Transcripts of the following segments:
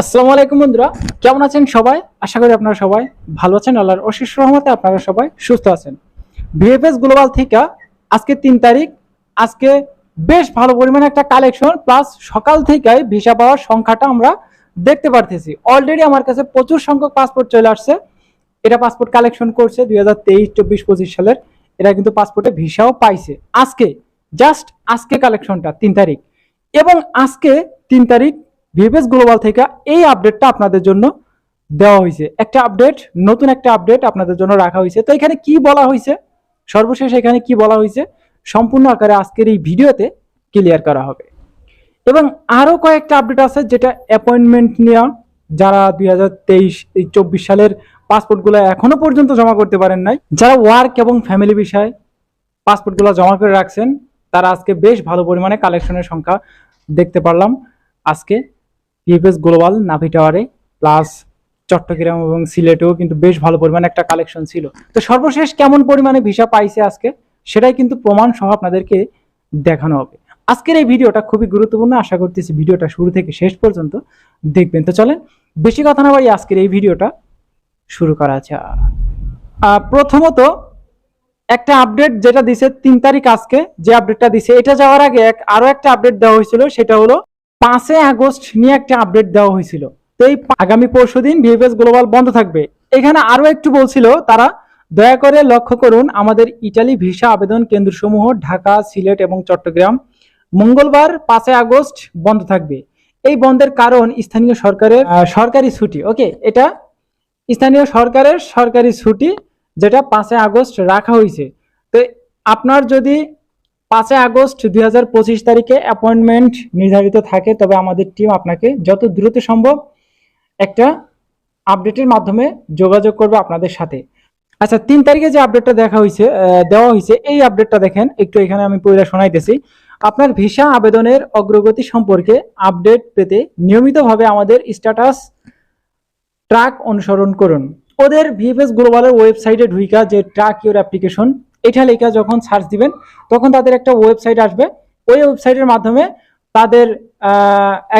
আসসালামু আলাইকুম বন্ধুরা, কেমন আছেন সবাই? আশা করি আপনারা সবাই ভালো আছেন। আল্লাহর অশেষ রহমতে আপনারা সবাই সুস্থ আছেন। ভিএফএস গ্লোবাল থেকে আজকে তিন তারিখ, আজকে বেশ ভালো পরিমাণে একটা কালেকশন প্লাস সকাল থেকেই ভিসা পাওয়ার সংখ্যাটা আমরা দেখতে পারতেছি। অলরেডি আমার কাছে প্রচুর সংখ্যক পাসপোর্ট চলে আসছে। এটা পাসপোর্ট কালেকশন করছে দুই হাজার তেইশ, চব্বিশ, পঁচিশ সালের। এরা কিন্তু পাসপোর্টে ভিসাও পাইছে। আজকে জাস্ট আজকে কালেকশনটা তিন তারিখ। এবং আজকে তিন তারিখ ভিএফএস গ্লোবাল থেকে এই আপডেটটা আপনাদের জন্য দেওয়া হয়েছে। একটা আপডেট নতুন একটা আপডেট আপনাদের জন্য রাখা হয়েছে। তো এখানে কি বলা হয়েছে? সর্বশেষ এখানে কি বলা হয়েছে? সম্পূর্ণ আকারে আজকের এই ভিডিওতে ক্লিয়ার করা হবে। এবং আরও কয়েকটা আপডেট আছে যেটা অ্যাপয়েন্টমেন্ট নেওয়া যারা দুই হাজার তেইশ, এই চব্বিশ সালের পাসপোর্টগুলো এখনও পর্যন্ত জমা করতে পারেন নাই, যারা ওয়ার্ক এবং ফ্যামিলি বিষয়ে পাসপোর্টগুলো জমা করে রাখছেন, তারা আজকে বেশ ভালো পরিমাণে কালেকশনের সংখ্যা দেখতে পারলাম আজকে। ইউপিএস গ্লোবাল নাভি টাওয়ারে প্লাস চট্টগ্রাম এবং সিলেটেও কিন্তু বেশ ভালো পরিমাণে একটা কালেকশন ছিল। তো সর্বশেষ কেমন পরিমাণে ভিসা পাইছে আজকে, সেটাই কিন্তু প্রমাণ সহ আপনাদেরকে দেখানো হবে। আজকের এই ভিডিওটা খুবই গুরুত্বপূর্ণ, আশা করতেছি ভিডিওটা শুরু থেকে শেষ পর্যন্ত দেখবেন। তো চলেন, বেশি কথা না বাড়ি আজকের এই ভিডিওটা শুরু করা যাক। প্রথমত একটা আপডেট যেটা দিছে তিন তারিখ আজকে, যে আপডেটটা দিছে, এটা যাওয়ার আগে এক আরও একটা আপডেট দেওয়া হয়েছিল, সেটা হলো পাঁচই আগস্ট নিয়ে একটা আপডেট দেওয়া হয়েছিল। তো এই আগামী পরশু দিন ভিএফএস গ্লোবাল বন্ধ থাকবে। এখানে আরও একটু বলছিল, তারা দয়া করে লক্ষ্য করুন, আমাদের ইটালি ভিসা আবেদন কেন্দ্রসমূহ ঢাকা, সিলেট এবং চট্টগ্রাম মঙ্গলবার পাঁচই আগস্ট বন্ধ থাকবে। এই বন্ধের কারণ স্থানীয় সরকারের সরকারি ছুটি। ওকে, এটা স্থানীয় সরকারের সরকারি ছুটি, যেটা পাঁচই আগস্ট রাখা হয়েছে। তো আপনার যদি পাঁচই আগস্ট দুই হাজার পঁচিশ তারিখে অ্যাপয়েন্টমেন্ট নির্ধারিত থাকে, তবে আমাদের টিম আপনাকে যত দ্রুত সম্ভব একটা আপডেটের মাধ্যমে যোগাযোগ করবে আপনাদের সাথে। আচ্ছা তিন তারিখে যে আপডেটটা দেখা হয়েছে দেওয়া হয়েছে এই আপডেটটা দেখেন, একটু এখানে আমি পড়ে শোনাইতেছি। আপনার ভিসা আবেদনের অগ্রগতি সম্পর্কে আপডেট পেতে নিয়মিতভাবে আমাদের স্ট্যাটাস ট্র্যাক অনুসরণ করুন। ওদের ভিএফএস গ্লোবালের ওয়েবসাইটে ঢুইকা যে ট্র্যাক ইউর অ্যাপ্লিকেশন এটা লেখা যখন সার্চ দিবেন, তখন তাদের একটা ওয়েবসাইট আসবে। ওই ওয়েবসাইটের মাধ্যমে তাদের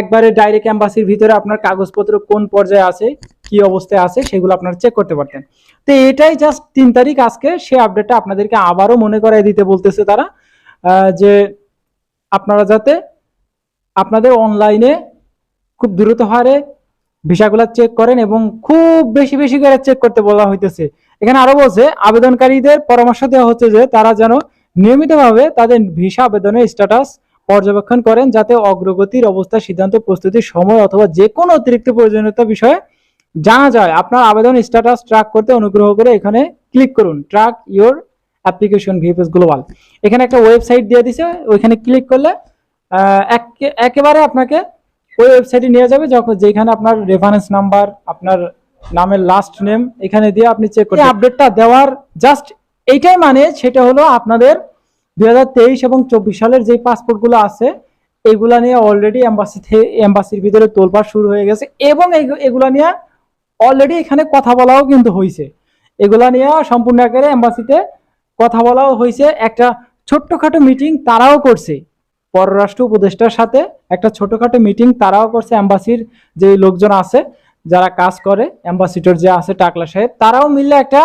একবারে ডাইরেক্ট অ্যাম্বাসির ভিতরে আপনার কাগজপত্র কোন পর্যায়ে আছে, কি অবস্থায় আছে, সেগুলো আপনারা চেক করতে পারতেন। তো এটাই জাস্ট তিন তারিখ আজকে সে আপডেটটা আপনাদেরকে আবারও মনে করাই দিতে বলতেছে তারা যে আপনারা যাতে আপনাদের অনলাইনে খুব দ্রুত হারে ভিসাগুলো চেক করেন এবং খুব বেশি বেশি করে চেক করতে বলা হইতেছে। এখানে আরও বলছে, আবেদনকারীদের পরামর্শ দেওয়া হচ্ছে যে তারা যেন নিয়মিতভাবে তাদের ভিসা আবেদনের স্ট্যাটাস পর্যবেক্ষণ করেন যাতে অগ্রগতির অবস্থা, সিদ্ধান্ত, প্রস্তুতির সময় অথবা যে কোনো অতিরিক্ত প্রয়োজনীয়তা বিষয়ে জানা যায়। আপনার আবেদন স্ট্যাটাস ট্র্যাক করতে অনুগ্রহ করে এখানে ক্লিক করুন। Track your application VFS global এখানে একটা ওয়েবসাইট দিয়ে দিছে, ওইখানে ক্লিক করলে একেবারে আপনাকে ওই ওয়েবসাইটে নিয়ে যাবে, যখন যেখানে আপনার রেফারেন্স নাম্বার আপনার নামের লাস্ট নেম এখানে দিয়ে আপনি চেক করতে আপডেটটা দেওয়ার জাস্ট এইটাই মানে সেটা হলো আপনাদের দুই এবং চব্বিশ সালের যে পাসপোর্টগুলো আছে এগুলা নিয়ে অলরেডি এম্বাসি এম্বাসির ভিতরে তোলপাড় শুরু হয়ে গেছে এবং এগুলা নিয়ে অলরেডি এখানে কথা বলাও কিন্তু হয়েছে এগুলা নিয়ে সম্পূর্ণ আকারে এম্বাসিতে কথা বলাও হয়েছে একটা ছোট্টখাটো মিটিং তারাও করছে। পররাষ্ট্র উপদেষ্টার সাথে একটা ছোটখাটো মিটিং তারাও করছে এম্বাসির যে লোকজন আছে। যারা কাজ করে অ্যাম্বাসিডর যে আছে টাকলা সাহেব, তারাও মিললে একটা,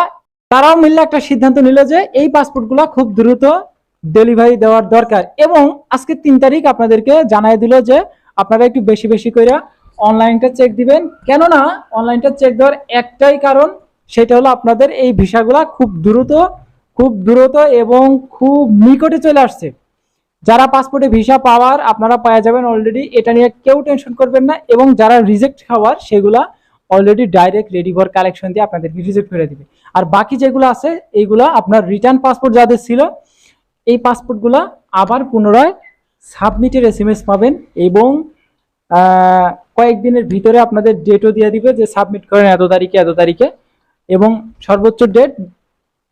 তারাও মিললে একটা সিদ্ধান্ত নিল যে এই পাসপোর্টগুলো খুব দ্রুত ডেলিভারি দেওয়ার দরকার। এবং আজকে তিন তারিখ আপনাদেরকে জানাই দিল যে আপনারা একটু বেশি বেশি করে অনলাইনটা চেক দিবেন। কেননা অনলাইনটা চেক দেওয়ার একটাই কারণ, সেটা হলো আপনাদের এই ভিসাগুলা খুব দ্রুত খুব দ্রুত এবং খুব নিকটে চলে আসছে। যারা পাসপোর্টে ভিসা পাওয়ার আপনারা পাওয়া যাবেন অলরেডি এটা নিয়ে কেউ টেনশন করবেন না এবং যারা রিজেক্ট খাওয়ার সেগুলা already direct ready for collection দিয়ে আপনাদেরকে রিজেক্ট করে দিবে। আর বাকি যেগুলো আছে, এইগুলো আপনার রিটার্ন পাসপোর্ট যাদের ছিল, এই পাসপোর্টগুলো আবার পুনরায় সাবমিটের এস এম এস পাবেন এবং কয়েকদিনের ভিতরে আপনাদের ডেটও দিয়ে দিবে যে সাবমিট করেন এত তারিখে এত তারিখে এবং সর্বোচ্চ ডেট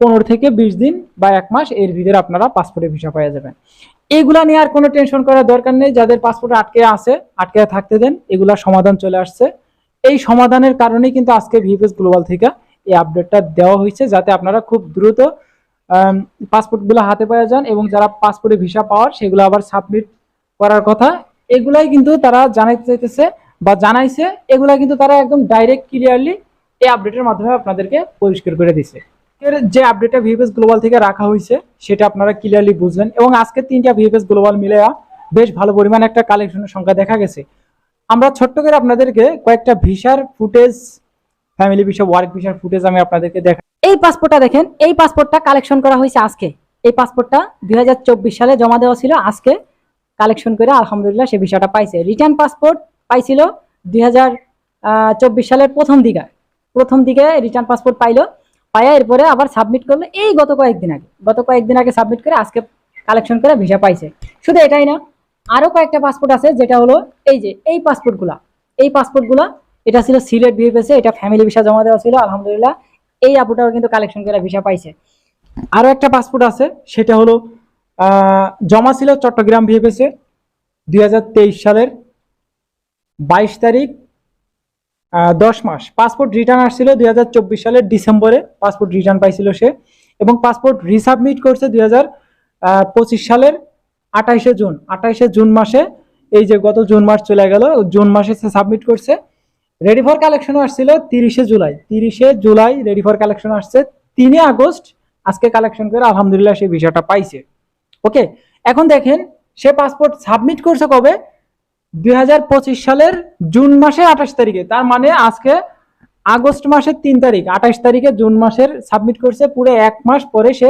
পনেরো থেকে বিশ দিন বা এক মাস এর ভিতরে আপনারা পাসপোর্টে ভিসা পাওয়া যাবেন। এইগুলা নিয়ে আর কোনো টেনশন করার দরকার নেই। যাদের পাসপোর্ট আটকে আছে, আটকে থাকতে দেন, এগুলা সমাধান চলে আসছে। এই সমাধানের কারণেই কিন্তু আজকে ভিপিএস গ্লোবাল থেকে এই আপডেটটা দেওয়া হয়েছে, যাতে আপনারা খুব দ্রুত পাসপোর্টগুলো হাতে পাওয়া যান এবং যারা পাসপোর্টে ভিসা পাওয়ার, সেগুলো আবার সাবমিট করার কথা। এগুলাই কিন্তু তারা জানাইতে চাইতেছে বা জানাইছে, এগুলা কিন্তু তারা একদম ডাইরেক্ট ক্লিয়ারলি এই আপডেটের মাধ্যমে আপনাদেরকে পরিষ্কার করে দিছে। এর যে আপডেটটা ভিএফএস গ্লোবাল থেকে রাখা হয়েছে, সেটা আপনারা ক্লিয়ারলি বুঝলেন। এবং আজকে তিনটা ভিএফএস গ্লোবাল মিলে বেশ ভালো পরিমাণ একটা কালেকশনের সংখ্যা দেখা গেছে। আমরা ছোট্ট করে আপনাদেরকে কয়েকটা ভিসার ফুটেজ ফ্যামিলি ভিসা ওয়ার্ক ভিসার ফুটেজ আমি আপনাদেরকে দেখা এই পাসপোর্টটা দেখেন, এই পাসপোর্টটা কালেকশন করা হয়েছে আজকে। এই পাসপোর্টটা দুই হাজার চব্বিশ সালে জমা দেওয়া ছিল, আজকে কালেকশন করে আলহামদুলিল্লাহ সে বিষয়টা পাইছে। রিটার্ন পাসপোর্ট পাইছিল দুই সালের প্রথম দিকে। প্রথম দিকে রিটার্ন পাসপোর্ট পাইলো। পাইয়া এরপরে আবার সাবমিট করল এই গত কয়েকদিন আগে। গত কয়েকদিন আগে সাবমিট করে আজকে কালেকশন করে ভিসা পাইছে। শুধু এটাই না আরও কয়েকটা পাসপোর্ট আছে, যেটা হলো এই যে, এই পাসপোর্টগুলা এই পাসপোর্টগুলা এটা ছিল সিলেট বিএফএসে এটা ফ্যামিলি ভিসা জমা দেওয়া ছিল, আলহামদুলিল্লাহ। এই আপুটাও কিন্তু কালেকশন করে ভিসা পাইছে। আরও একটা পাসপোর্ট আছে, সেটা হলো জমা ছিল চট্টগ্রাম ভিএফএসে দুই সালের বাইশ তারিখ দশ মাস। পাসপোর্ট রিটার্ন আসছিল দুই হাজার চব্বিশ সালের ডিসেম্বরে। পাসপোর্ট রিটার্ন পাইছিল সে। এবং পাসপোর্ট রিসাবমিট করছে দুই হাজার পঁচিশ সালের আঠাইশে জুন। আঠাইশে জুন মাসে, এই যে গত জুন মাস চলে গেল, জুন মাসে সে সাবমিট করছে। রেডি ফর কালেকশন আসছিল তিরিশে জুলাই। তিরিশে জুলাই রেডি ফর কালেকশন আসছে তিনে আগস্ট। আজকে কালেকশন করে আলহামদুলিল্লাহ সেই ভিসাটা পাইছে। ওকে এখন দেখেন, সে পাসপোর্ট সাবমিট করছে কবে? দুই সালের জুন মাসের আঠাশ তারিখে, তার মানে আজকে আগস্ট মাসের তিন তারিখ, আঠাশ তারিখে জুন মাসের সাবমিট করছে, পুরো এক মাস পরে সে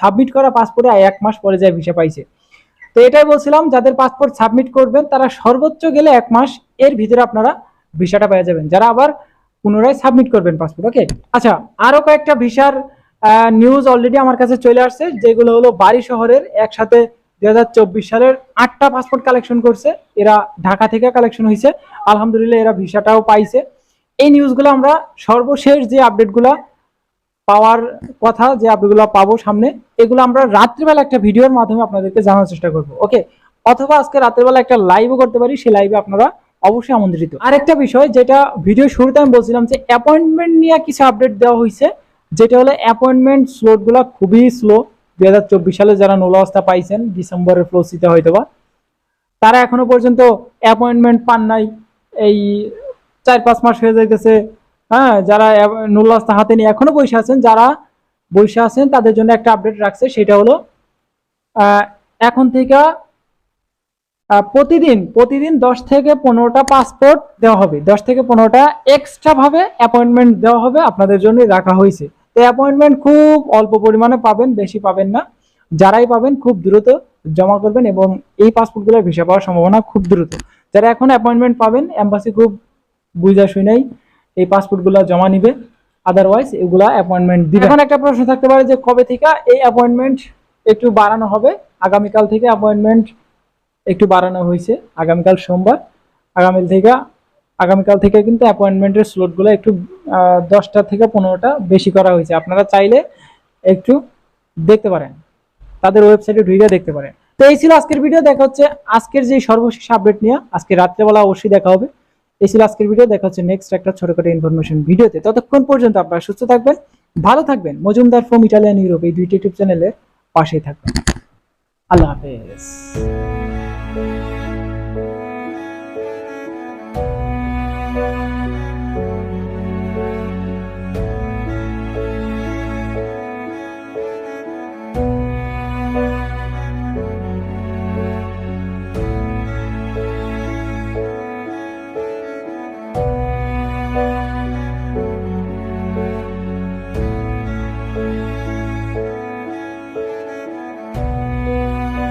সাবমিট করা পাসপোর্টে এক মাস পরে যায় ভিসা পাইছে। তো এটাই বলছিলাম, যাদের পাসপোর্ট সাবমিট করবেন, তারা সর্বোচ্চ গেলে এক মাস এর ভিতরে আপনারা ভিসাটা পেয়ে যাবেন, যারা আবার পুনরায় সাবমিট করবেন পাসপোর্ট, ওকে? আচ্ছা আরও কয়েকটা ভিসার নিউজ অলরেডি আমার কাছে চলে আসছে, যেগুলো হলো বাড়ি শহরের একসাথে দুই হাজার চব্বিশ সালের আটটা পাসপোর্ট কালেকশন করছে। এরা ঢাকা থেকে কালেকশন হয়েছে আলহামদুলিল্লাহ এরা ভিসাটাও পাইছে। এই নিউজগুলো আমরা সর্বশেষ যে আপডেটগুলো পাওয়ার কথা, যে আপডেটগুলো পাবো সামনে, এগুলো আমরা রাত্রিবেলা একটা ভিডিওর মাধ্যমে আপনাদেরকে জানার চেষ্টা করব ওকে অথবা আজকে রাত্রিবেলা একটা লাইভও করতে পারি, সেই লাইভে আপনারা অবশ্যই আমন্ত্রিত। আরেকটা বিষয়, যেটা ভিডিও শুরুতে আমি বলছিলাম যে অ্যাপয়েন্টমেন্ট নিয়ে কিছু আপডেট দেওয়া হয়েছে যেটা হলো অ্যাপয়েন্টমেন্ট স্লোটগুলো খুবই স্লো দুই হাজার চব্বিশ সালে যারা নোলাবস্থা পাইছেন, ডিসেম্বরের ফ্লোসিতে হয়তো বা তারা এখনও পর্যন্ত অ্যাপয়েন্টমেন্ট পান নাই। এই চার পাঁচ মাস হয়ে যাইতেছে হ্যাঁ যারা নোলাবস্থা হাতে নিয়ে এখনও বসে আছেন, যারা বসে আছেন, তাদের জন্য একটা আপডেট রাখছে, সেটা হলো এখন থেকে প্রতিদিন প্রতিদিন দশ থেকে পনেরোটা পাসপোর্ট দেওয়া হবে। দশ থেকে পনেরোটা এক্সট্রা ভাবে অ্যাপয়েন্টমেন্ট দেওয়া হবে, আপনাদের জন্য রাখা হয়েছে। তো অ্যাপয়েন্টমেন্ট খুব অল্প পরিমাণে পাবেন, বেশি পাবেন না। যারাই পাবেন খুব দ্রুত জমা করবেন এবং এই পাসপোর্টগুলোর ভিসা পাওয়ার সম্ভাবনা খুব দ্রুত। যারা এখন অ্যাপয়েন্টমেন্ট পাবেন এম্বাসি খুব বুঝা শুনেই এই পাসপোর্টগুলো জমা নিবে। আদারওয়াইজ এগুলা অ্যাপয়েন্টমেন্ট দিবে। এখন একটা প্রশ্ন থাকতে পারে যে কবে থেকে এই অ্যাপয়েন্টমেন্ট একটু বাড়ানো হবে? আগামীকাল থেকে অ্যাপয়েন্টমেন্ট একটু বাড়ানো হয়েছে। আগামীকাল সোমবার। আগামী থেকে আগামীকাল থেকে কিন্তু অ্যাপয়েন্টমেন্টের স্লটগুলো একটু দশটা থেকে পনেরোটা বেশি করা হয়েছে। আপনারা চাইলে একটু দেখতে পারেন। তাদের ওয়েবসাইটে ঢুকে দেখতে পারেন। তো এই ছিল আজকের ভিডিও দেখা হচ্ছে আজকের যে সর্বশেষ আপডেট নিয়ে। আজকে রাত্রেবেলা অবশ্যই দেখা হবে। এই ছিল আজকের ভিডিও দেখা হচ্ছে নেক্সট একটা ছোটখাটো ইনফরমেশন ভিডিওতে ততক্ষণ পর্যন্ত আপনারা সুস্থ থাকবেন, ভালো থাকবেন। মজুমদার ফ্রম ইটালিয়ান ইউরোপ এই দুইটি ইউটিউব চ্যানেলের পাশেই থাকবেন। আল্লাহ হাফেজ।